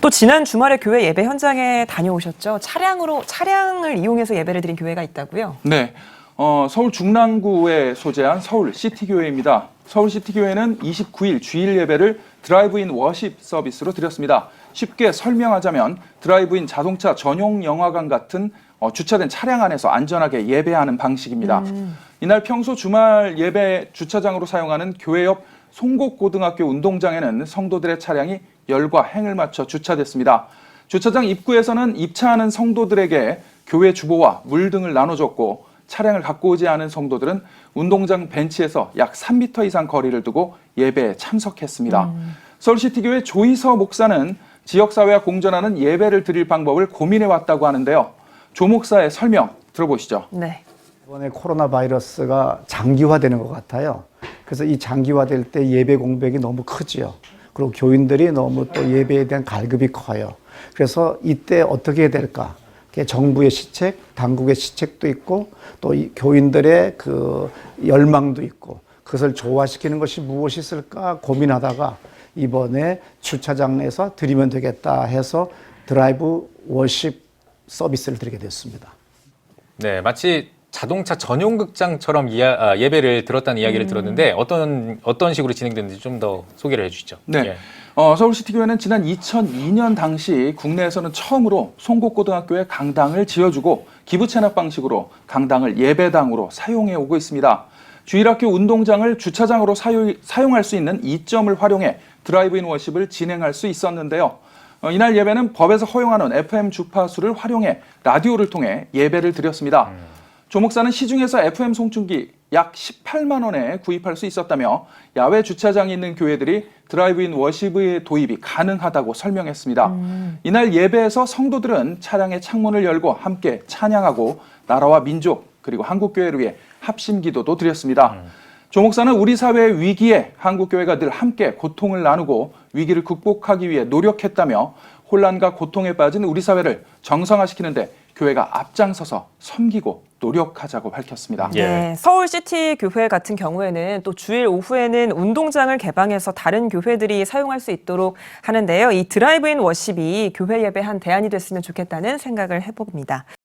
또 지난 주말에 교회 예배 현장에 다녀오셨죠. 차량으로 차량을 이용해서 예배를 드린 교회가 있다고요. 네. 어, 서울 중랑구에 소재한 서울 시티 교회입니다. 서울 시티 교회는 29일 주일 예배를 드라이브인 워십 서비스로 드렸습니다. 쉽게 설명하자면 드라이브인 자동차 전용 영화관 같은 어, 주차된 차량 안에서 안전하게 예배하는 방식입니다. 이날 평소 주말 예배 주차장으로 사용하는 교회 옆 송곡고등학교 운동장에는 성도들의 차량이 열과 행을 맞춰 주차됐습니다. 주차장 입구에서는 입차하는 성도들에게 교회 주보와 물 등을 나눠줬고 차량을 갖고 오지 않은 성도들은 운동장 벤치에서 약 3m 이상 거리를 두고 예배에 참석했습니다. 서울시티교회 조희서 목사는 지역사회와 공존하는 예배를 드릴 방법을 고민해 왔다고 하는데요. 조 목사의 설명 들어보시죠. 네. 이번에 코로나 바이러스가 장기화되는 것 같아요. 그래서 이 장기화될 때 예배 공백이 너무 크지요. 그리고 교인들이 너무 또 예배에 대한 갈급이 커요. 그래서 이때 어떻게 해야 될까? 정부의 시책, 당국의 시책도 있고 또이 교인들의 그 열망도 있고 그것을 조화시키는 것이 무엇이 있을까 고민하다가 이번에 주차장에서 드리면 되겠다 해서 드라이브 워십 서비스를 드리게 됐습니다. 네, 마치 자동차 전용 극장처럼 이야, 아, 예배를 들었다는 이야기를 들었는데 어떤 어떤 식으로 진행됐는지 좀 더 소개를 해주시죠. 네. 예. 어, 서울시티교회는 지난 2002년 당시 국내에서는 처음으로 송곡고등학교에 강당을 지어주고 기부 체납 방식으로 강당을 예배당으로 사용해 오고 있습니다. 주일학교 운동장을 주차장으로 사용, 사용할 수 있는 이점을 활용해 드라이브인 워십을 진행할 수 있었는데요. 어, 이날 예배는 법에서 허용하는 FM 주파수를 활용해 라디오를 통해 예배를 드렸습니다. 조 목사는 시중에서 FM 송충기 약 18만 원에 구입할 수 있었다며 야외 주차장이 있는 교회들이 드라이브인 워십의 도입이 가능하다고 설명했습니다. 이날 예배에서 성도들은 차량의 창문을 열고 함께 찬양하고 나라와 민족 그리고 한국 교회를 위해 합심 기도도 드렸습니다. 조 목사는 우리 사회의 위기에 한국 교회가 늘 함께 고통을 나누고 위기를 극복하기 위해 노력했다며 혼란과 고통에 빠진 우리 사회를 정상화시키는데 교회가 앞장서서 섬기고 노력하자고 밝혔습니다. 예. 네, 서울시티 교회 같은 경우에는 또 주일 오후에는 운동장을 개방해서 다른 교회들이 사용할 수 있도록 하는데요. 이 드라이브인 워십이 교회 예배 한 대안이 됐으면 좋겠다는 생각을 해봅니다.